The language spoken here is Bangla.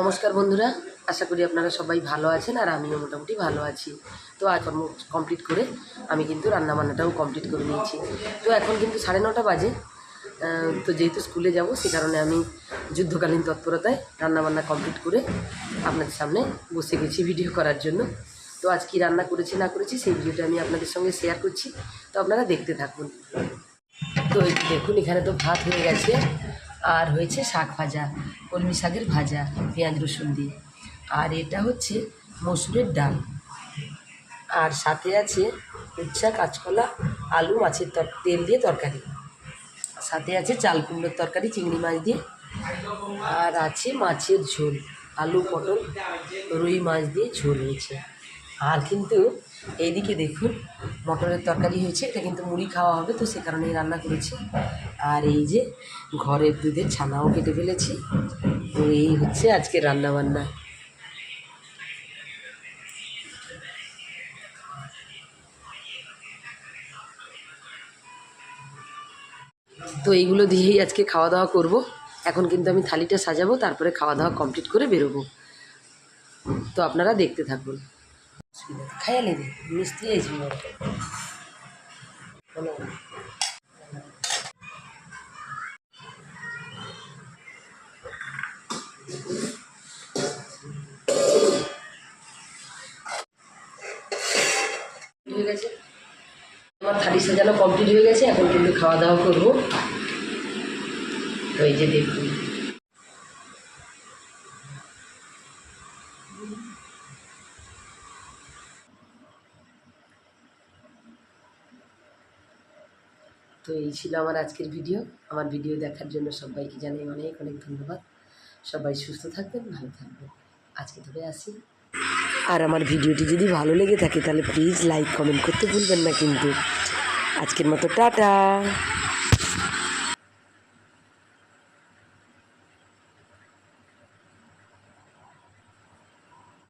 নমস্কার বন্ধুরা, আশা করি আপনারা সবাই ভালো আছেন আর আমিও মোটামুটি ভালো আছি। তো আজ কর্ম কমপ্লিট করে আমি কিন্তু রান্নাবান্নাটাও কমপ্লিট করে নিয়েছি। তো এখন কিন্তু সাড়ে নটা বাজে তো যেহেতু স্কুলে যাব, সে কারণে আমি যুদ্ধকালীন তৎপরতায় রান্নাবান্না কমপ্লিট করে আপনাদের সামনে বসে গেছি ভিডিও করার জন্য। তো আজ কি রান্না করেছি, না করেছি, সেই ভিডিওটা আমি আপনাদের সঙ্গে শেয়ার করছি। তো আপনারা দেখতে থাকুন। তো দেখুন, এখানে তো ভাত হয়ে গেছে। আর হয়েছে শাক ভাজা, কলমি শাকের ভাজা, পেঁয়াজ রসুন দিয়ে। আর এটা হচ্ছে মসুরের ডাল। আর সাথে আছে উচ্ছা কাঁচকলা, আলু, মাছের তর, তেল দিয়ে তরকারি। সাথে আছে চাল কুমড়োর তরকারি, চিংড়ি মাছ দিয়ে। আর আছে মাছের ঝোল, আলু, পটল, রুই মাছ দিয়ে ঝোল হয়েছে। আর কিন্তু এইদিকে দেখুন, মটরের তরকারি হয়েছে, এটা কিন্তু মুড়ি খাওয়া হবে, তো সে কারণেই রান্না করেছি। আর এই যে ঘরের দুধের ছানাও কেটে ফেলেছি। তো এই হচ্ছে আজকে রান্না বান্না তো এইগুলো দিয়েই আজকে খাওয়া দাওয়া করব। এখন কিন্তু আমি থালিটা সাজাবো, তারপরে খাওয়া দাওয়া কমপ্লিট করে বেরোবো। তো আপনারা দেখতে থাকুন। খায়ালে রে মিস্ত্রি আইসি আমার থালি সাজানো কমপ্লিট হয়ে গেছে, এখন কিন্তু খাওয়া দাওয়া করব। তো এই যে দেখুন। তো এই ছিল আমার আজকের ভিডিও। আমার ভিডিও দেখার জন্য সবাইকে জানাই অনেক অনেক ধন্যবাদ। সবাই সুস্থ থাকবেন, ভালো থাকবেন। আজকে তবে আসি। আর আমার ভিডিওটি যদি ভালো লেগে থাকে, তাহলে প্লিজ লাইক কমেন্ট করতে ভুলবেন না কিন্তু। আজকের মতো টাটা।